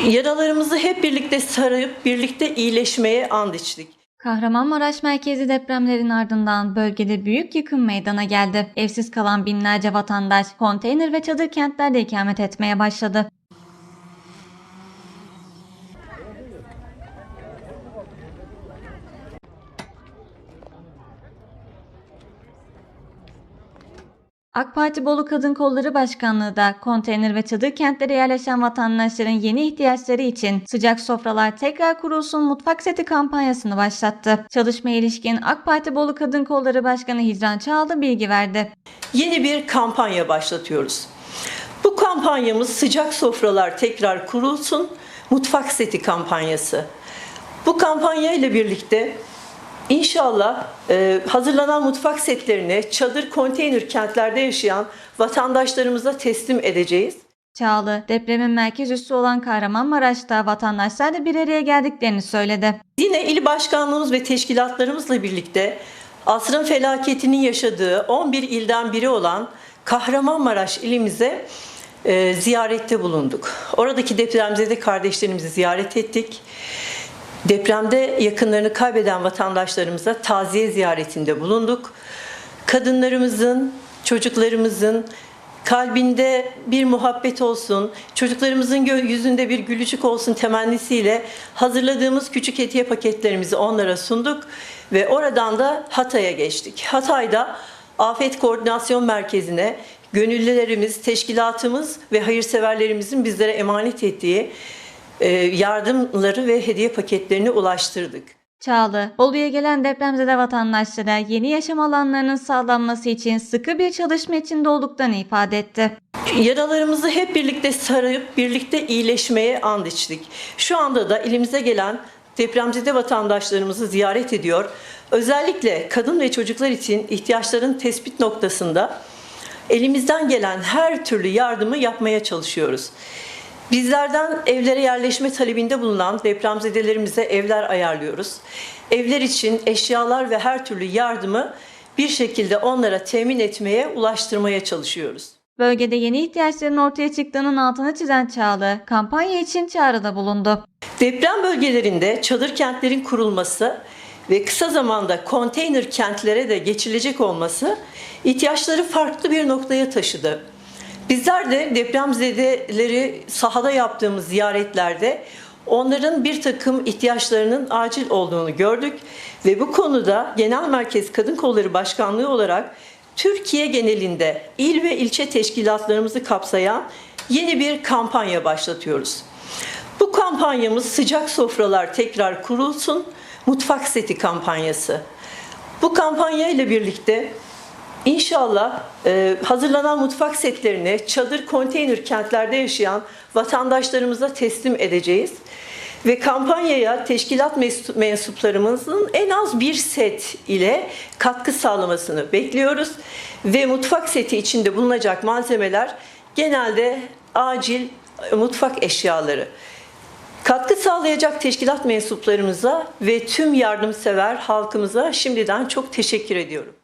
Yaralarımızı hep birlikte sarıp birlikte iyileşmeye and içtik. Kahramanmaraş merkezi depremlerin ardından bölgede büyük yıkım meydana geldi. Evsiz kalan binlerce vatandaş konteyner ve çadır kentlerde ikamet etmeye başladı. AK Parti Bolu Kadın Kolları Başkanlığı da konteyner ve çadır kentlere yerleşen vatandaşların yeni ihtiyaçları için sıcak sofralar tekrar kurulsun mutfak seti kampanyasını başlattı. Çalışmaya ilişkin AK Parti Bolu Kadın Kolları Başkanı Hicran Çağlı bilgi verdi. Yeni bir kampanya başlatıyoruz. Bu kampanyamız sıcak sofralar tekrar kurulsun mutfak seti kampanyası. Bu kampanya ile birlikte inşallah e, hazırlanan mutfak setlerini çadır konteyner kentlerde yaşayan vatandaşlarımıza teslim edeceğiz. Çağlı, depremin merkez üssü olan Kahramanmaraş'ta vatandaşlar da bir araya geldiklerini söyledi. Yine il başkanlığımız ve teşkilatlarımızla birlikte asrın felaketinin yaşadığı 11 ilden biri olan Kahramanmaraş ilimize e, ziyarette bulunduk. Oradaki depremzede kardeşlerimizi ziyaret ettik. Depremde yakınlarını kaybeden vatandaşlarımıza taziye ziyaretinde bulunduk. Kadınlarımızın, çocuklarımızın kalbinde bir muhabbet olsun, çocuklarımızın yüzünde bir gülücük olsun temennisiyle hazırladığımız küçük hediye paketlerimizi onlara sunduk ve oradan da Hatay'a geçtik. Hatay'da Afet Koordinasyon Merkezi'ne gönüllülerimiz, teşkilatımız ve hayırseverlerimizin bizlere emanet ettiği yardımları ve hediye paketlerini ulaştırdık. Çağlı, Bolu'ya gelen depremzede vatandaşlara yeni yaşam alanlarının sağlanması için sıkı bir çalışma içinde olduklarını ifade etti. Yaralarımızı hep birlikte sarıp birlikte iyileşmeye and içtik. Şu anda da ilimize gelen depremzede vatandaşlarımızı ziyaret ediyor. Özellikle kadın ve çocuklar için ihtiyaçların tespit noktasında elimizden gelen her türlü yardımı yapmaya çalışıyoruz. Bizlerden evlere yerleşme talebinde bulunan depremzedelerimize evler ayarlıyoruz. Evler için eşyalar ve her türlü yardımı bir şekilde onlara temin etmeye, ulaştırmaya çalışıyoruz. Bölgede yeni ihtiyaçların ortaya çıktığının altını çizen Çağlı, kampanya için çağrıda bulundu. Deprem bölgelerinde çadır kentlerin kurulması ve kısa zamanda konteyner kentlere de geçilecek olması ihtiyaçları farklı bir noktaya taşıdı. Bizler de depremzedeleri sahada yaptığımız ziyaretlerde onların bir takım ihtiyaçlarının acil olduğunu gördük ve bu konuda Genel Merkez Kadın Kolları Başkanlığı olarak Türkiye genelinde il ve ilçe teşkilatlarımızı kapsayan yeni bir kampanya başlatıyoruz. Bu kampanyamız sıcak sofralar tekrar kurulsun mutfak seti kampanyası. Bu kampanya ile birlikte inşallah e, hazırlanan mutfak setlerini çadır konteyner kentlerde yaşayan vatandaşlarımıza teslim edeceğiz. Ve kampanyaya teşkilat mensuplarımızın en az bir set ile katkı sağlamasını bekliyoruz. Ve mutfak seti içinde bulunacak malzemeler genelde acil e, mutfak eşyaları. Katkı sağlayacak teşkilat mensuplarımıza ve tüm yardımsever halkımıza şimdiden çok teşekkür ediyorum.